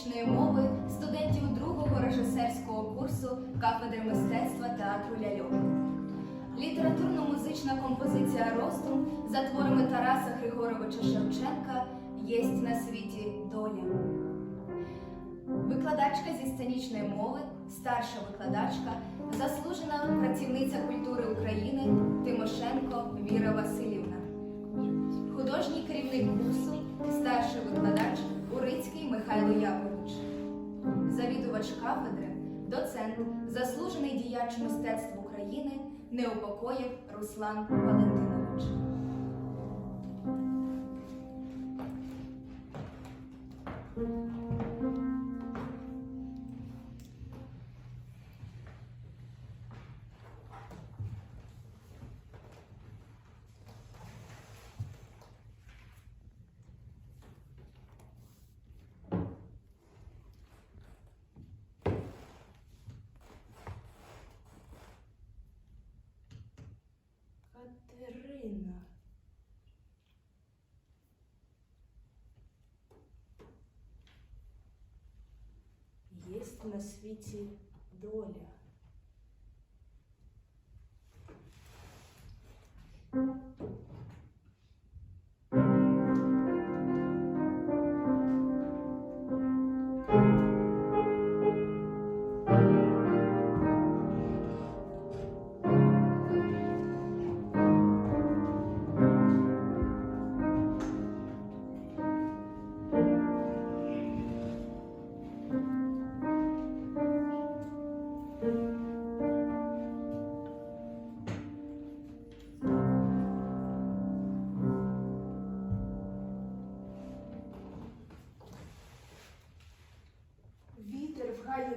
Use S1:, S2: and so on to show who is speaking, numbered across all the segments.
S1: сценічної мови студентів другого режисерського курсу кафедри мистецтва театру ляльок. Літературно-музична композиція Ростум за творами Тараса Григоровича Шевченка Єсть на світі доля. Викладачка зі сценічної мови, старша викладачка, заслужена працівниця культури України Завідувач кафедри, доцент, заслужений діяч мистецтв України неупокоїв Руслан Валентинович.
S2: Катерина. Есть на свете доля.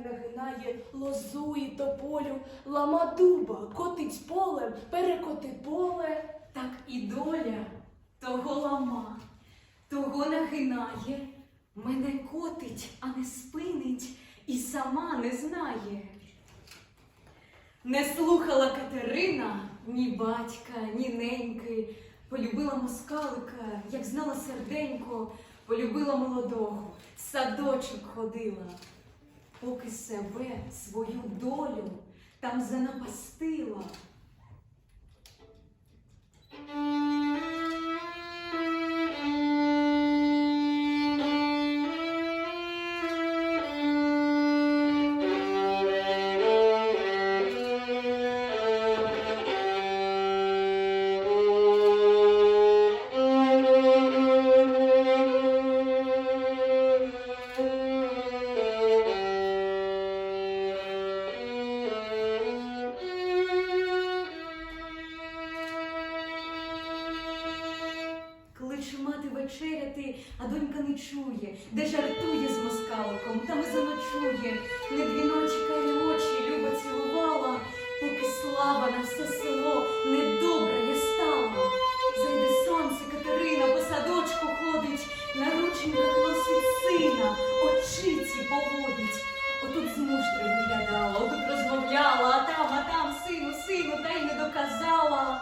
S2: Нагинає лозу і тополю, лама дуба, котить полем, перекоти поле.
S3: Так і доля того лама, того нагинає, мене котить, а не спинить, і сама не знає. Не слухала Катерина ні батька, ні неньки, полюбила москалика, як знала серденько, полюбила молодого, садочок ходила, поки себе, свою долю там занапастила. А не чує, де жартує з москаликом, там заночує. Не дві ночі карі очі люба цілувала, поки слава на все село недобра я стала. Зайде сонце, Катерина по садочку ходить, на рученьках носить сина, очиці поводить. Отут з муштри виглядала, отут розмовляла, а там, а там, сину, сину, та й не доказала.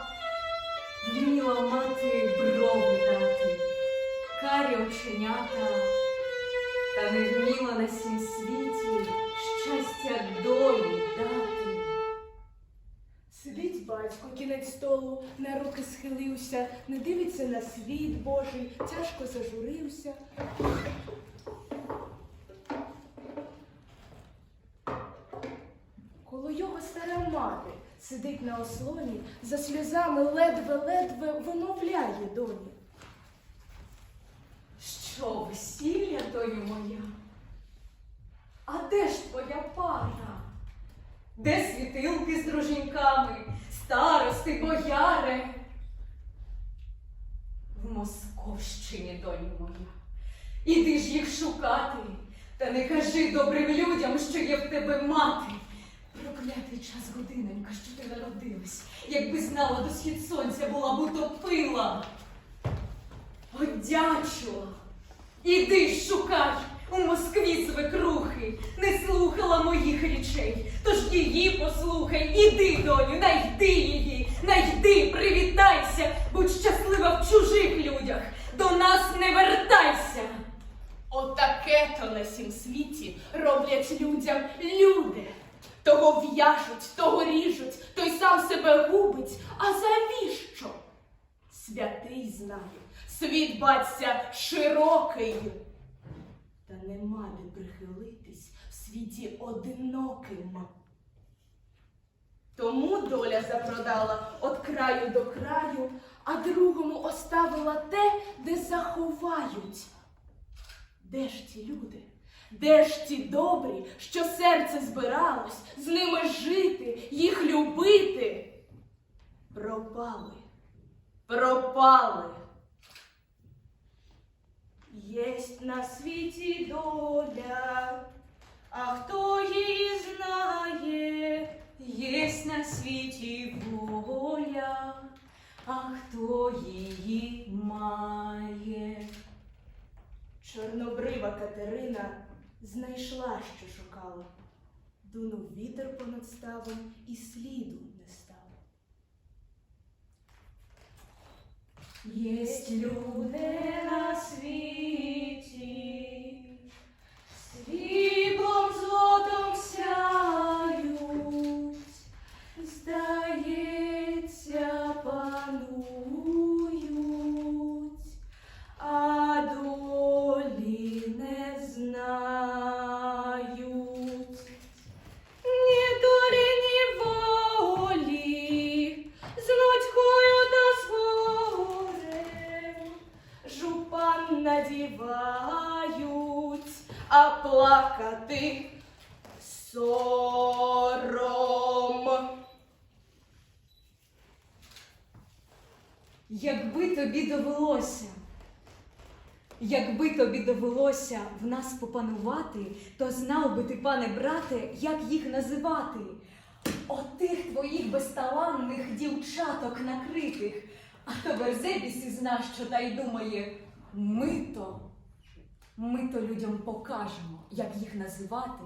S3: Вміла мати брови карі оченята, та не вміла на сім світі щастя долі дати.
S2: Сидить батько, кінець столу, на руки схилився, не дивиться на світ Божий, тяжко зажурився. Коло його стара мати сидить на ослоні, за сльозами ледве-ледве вимовляє доні.
S3: Що весілля, доню моя? А де ж твоя пара? Де світилки з друженьками, старости, бояри? В Московщині, доню моя. Іди ж їх шукати, та не кажи добрим людям, що є в тебе мати. Проклятий час годинонька, що ти народилась, якби знала до схід сонця була б утопила. Одячила. Іди шукай у Москві свекрухи, не слухала моїх речей, тож її послухай, іди, доню, найди її, найди, привітайся, будь щаслива в чужих людях, до нас не вертайся.
S2: Отаке то на сім світі роблять людям люди. Того в'яжуть, того ріжуть, той сам себе губить. А завіщо? Святий знає, світ баться широкий. Та нема де прихилитись в світі одиноким. Тому доля запродала от краю до краю, а другому оставила те, де заховають. Де ж ті люди? Де ж ті добрі, що серце збиралось з ними жити, їх любити? Пропали, пропали. Єсть на світі доля, а хто її знає?
S3: Єсть на світі воля, а хто її має?
S2: Чорнобрива Катерина знайшла, що шукала. Дунув вітер понад ставом і сліду
S3: Єсть люди на світі,
S2: сором.
S3: Якби тобі довелося, якби тобі довелося в нас попанувати, то знав би ти, пане брате, як їх називати. Отих твоїх безталанних дівчаток накритих, а то Берзебіс із нас, що та й думає, ми то, ми то людям покажемо, як їх називати,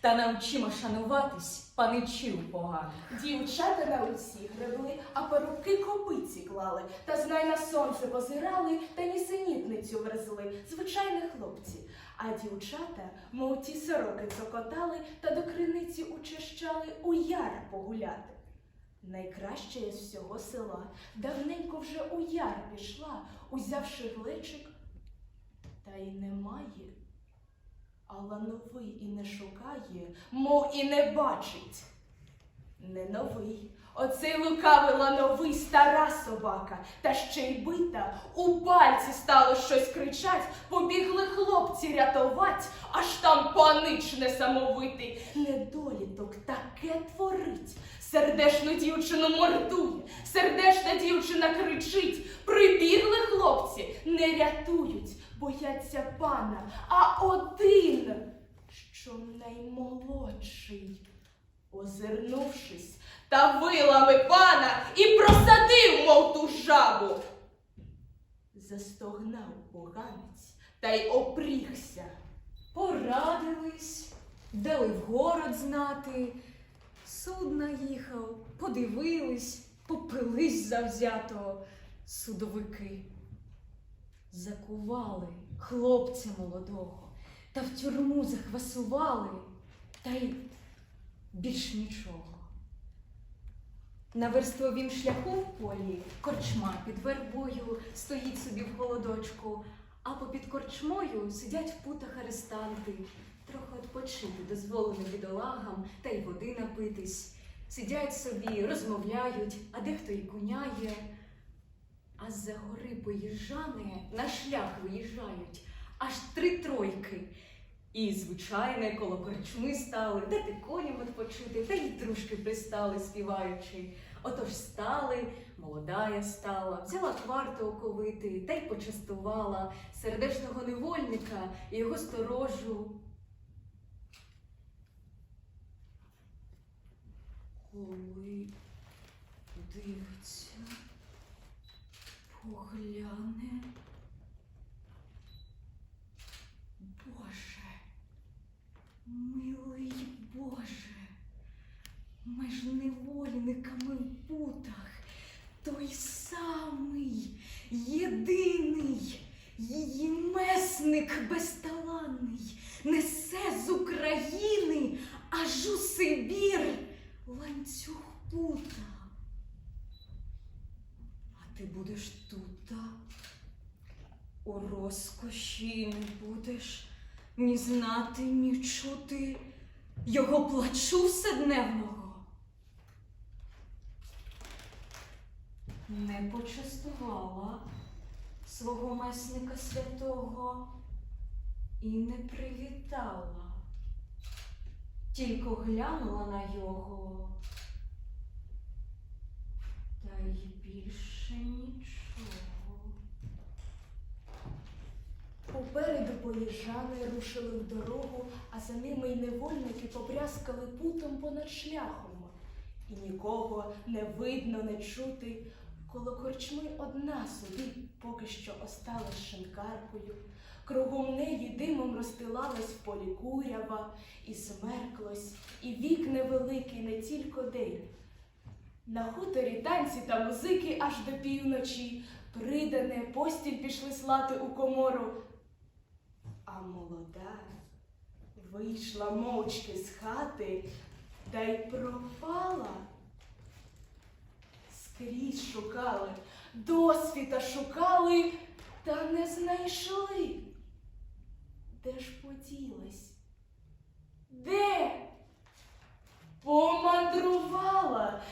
S3: та навчимо шануватись паничів поганих.
S2: Дівчата на усі гребли, а парубки копиці клали, та знай на сонце позирали, та нісенітницю верзли, звичайні хлопці. А дівчата, мов ті сороки цокотали, та до криниці учащали у яр погуляти. Найкраще із всього села, давненько вже у яр пішла, узявши глечик, та й немає. Алла новий і не шукає, мов і не бачить. Не новий. Оцей лукавий лановий стара собака, та ще й бита. У пальці стало щось кричать, побігли хлопці рятувать, аж там панич несамовитий. Недоліток таке творить. Сердешну дівчину мордує, сердешна дівчина кричить. Прибігли хлопці, не рятують, бояться пана, а один, що наймолодший. Озирнувшись, та вилами пана і просадив, мов ту жабу. Застогнав поганець та й опрігся.
S3: Порадились, дали в город знати. Суд наїхав, подивились, попились завзято судовики. Закували хлопця молодого та в тюрму захвасували, та й більш нічого. На верствовім шляху в полі корчма під вербою стоїть собі в голодочку, а попід корчмою сидять в путах арестанти. Трохи відпочити дозволено бідолагам та й води напитись. Сидять собі, розмовляють, а дехто й куняє. А з-за гори поїжджани на шлях виїжджають аж три тройки. І, звичайне, коло корчми стали, дати коням відпочити, та й дружки пристали, співаючи. Отож стали, молодая стала, взяла кварту оковити та й почастувала сердешного невольника і його сторожу. Коли дивиться, погляне. Боже, милий Боже, меж невольниками в путах, той самий єдиний її месник безталанний. несе з України аж у Сибір ланцюг пута. А ти будеш розкоші не будеш ні знати, ні чути його плачу вседневного. Не почастувала свого месника святого і не привітала, тільки глянула на його, та й більше нічого.
S2: Попереду поїжджали, рушили в дорогу, а за ними й невольники побрязкали путом понад шляхом. І нікого не видно, не чути. Коло корчми одна собі поки що осталась шинкаркою. Кругом неї димом розстилалась полі курява, і смерклось, і вік невеликий, не тільки день. На хуторі танці та музики аж до півночі, придане, постіль пішли слати у комору. А молода вийшла мовчки з хати та й пропала. Скрізь шукали, досвіта шукали, та не знайшли. Де ж поділась? Де? Помандрувала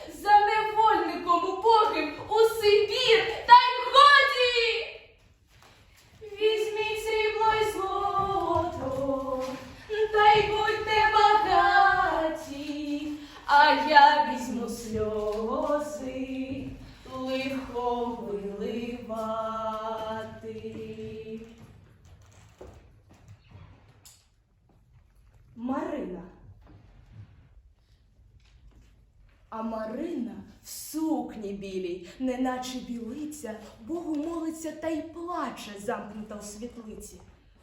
S2: неначе білиця, Богу молиться та й плаче, замкнута у світлиці.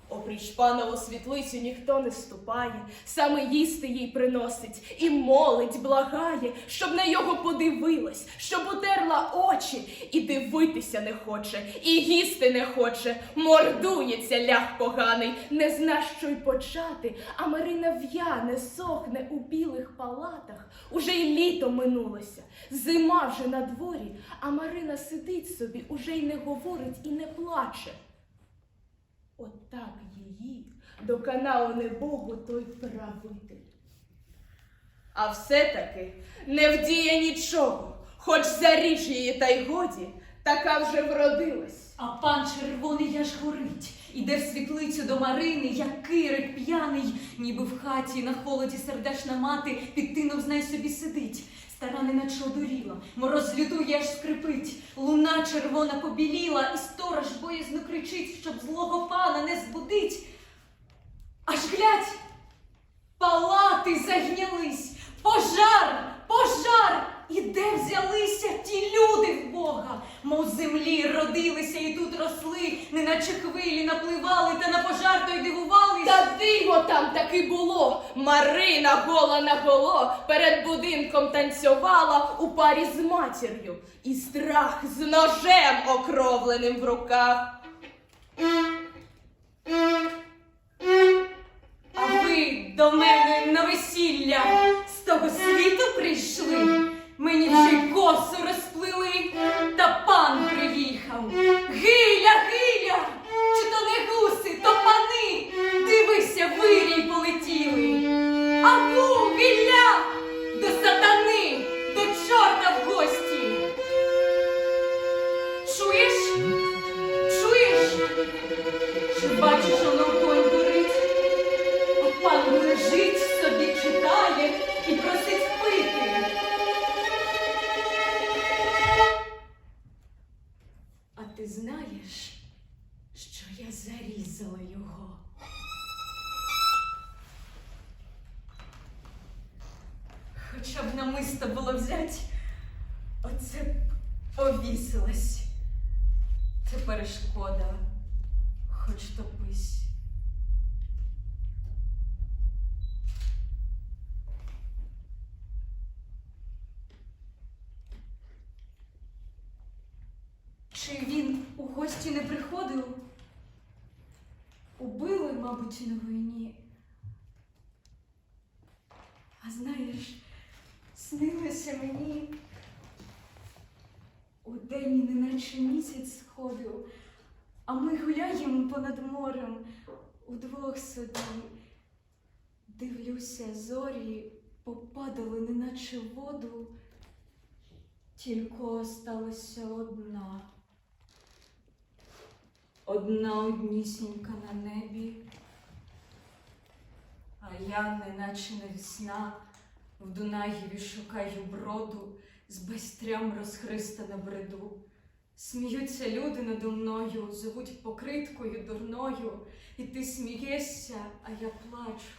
S2: Опріч панову світлицю ніхто не ступає, саме їсти їй приносить і молить, благає, щоб на його подивилась, щоб утерла очі, і дивитися не хоче, і їсти не хоче, мордується лях поганий, не зна, що й почати, а Марина в'яне, сохне у білих палатах, уже й літо минулося, зима вже на дворі, а Марина сидить собі, уже й не говорить і не плаче. Отак її до каналу небогу той правитель. А все-таки не вдіє нічого, хоч заріж її та й годі, така вже вродилась.
S3: А пан червоний аж горить, іде в світлицю до Марини, як кирик п'яний, ніби в хаті на холоді сердешна мати під тином знай собі сидить. Стара неначе одуріла, мороз лютує аж скрипить, луна червона побіліла, і сторож боязно кричить, щоб злого пана не збудить. Аж глядь, палати загнялись, пожар, пожар! І де взялися ті люди в Бога? Мов землі родилися і тут росли, неначе хвилі напливали та на пожар той дивувались.
S2: Та диво там таки було. Марина гола на голо перед будинком танцювала у парі з матір'ю, і страх з ножем окровленим в руках.
S3: А ви до мене на весілля з того світу прийшли, мені ще й косу розплили, та пан приїхав. Гиля, гиля, Гості не приходив? Убили мабуть, на війні. А знаєш, снилося мені у день, неначе місяць сходив, а ми гуляємо понад морем удвох собі. Дивлюся, зорі попадали, неначе в воду, тільки осталася одна. Одна однісінька на небі, а я, неначе навісна, в Дунаєві шукаю броду, з байстрям розхриста на бреду. Сміються люди надо мною, зовуть покриткою дурною, і ти смієшся, а я плачу.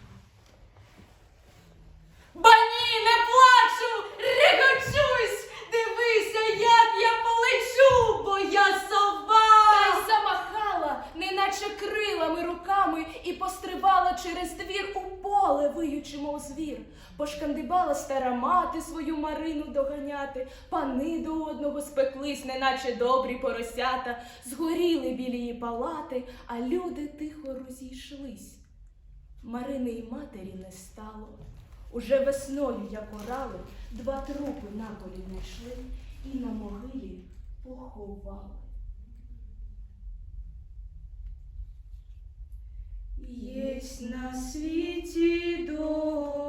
S3: Ба ні, не плачу, регочусь, дивися, як я полечу, бо я
S2: Та
S3: сова.
S2: й замахала, неначе крилами руками, і пострибала через двір у поле, виючи, мов звір. Пошкандибала стара мати свою Марину доганяти, пани до одного спеклись, неначе добрі поросята, згоріли білі її палати, а люди тихо розійшлись. Марини й матері не стало. Уже весною, як орали, два трупи на полі знайшли і на могилі поховали. Єсть на світі доля,